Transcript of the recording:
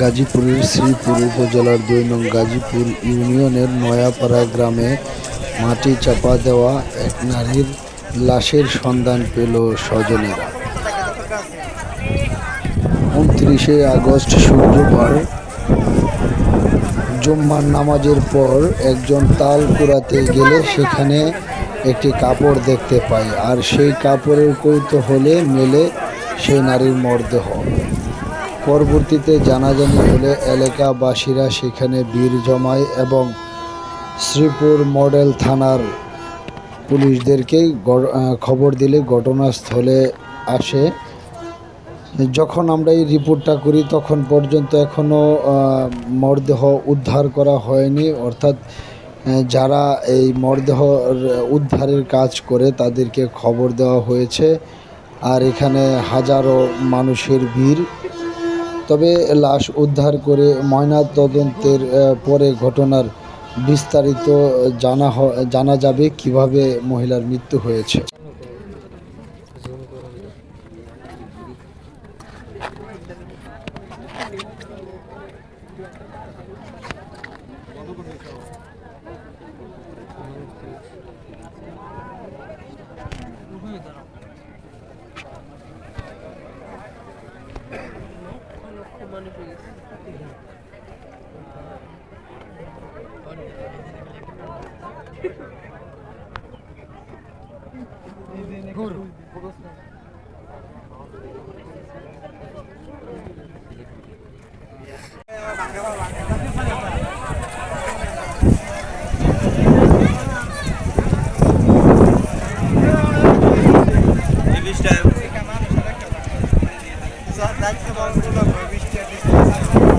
গাজীপুরের শ্রীপুর উপজেলার দুই নং গাজীপুর ইউনিয়নের নয়াপাড়া গ্রামে মাটি চাপা দেওয়া এক নারীর লাশের সন্ধান পেল স্বজনেরা। উনত্রিশে আগস্ট শুক্রবার জুম্মার নামাজের পর একজন তাল কুড়াতে গেলে সেখানে একটি কাপড় দেখতে পায় আর সেই কাপড়ের কৌতূহলে মেলে সেই নারীর মরদেহ। পরবর্তীতে জানাজানি হলে এলাকাবাসীরা সেখানে ভিড় জমায় এবং শ্রীপুর মডেল থানার পুলিশদেরকে গ- খবর দিলে ঘটনাস্থলে আসে। যখন আমরা এই রিপোর্টটা করি, তখন পর্যন্ত এখনও মরদেহ উদ্ধার করা হয়নি। অর্থাৎ যারা এই মরদেহ উদ্ধারের কাজ করে, তাদেরকে খবর দেওয়া হয়েছে। আর এখানে হাজারো মানুষের ভিড়। তবে লাশ উদ্ধার করে ময়নাতদন্তের পরে ঘটনার বিস্তারিত জানা জানা যাবে কীভাবে মহিলার মৃত্যু হয়েছে। লক্ষ মানুষ হয়ে গেছে olsa belki de bana buradan böyle bir ihtiyacı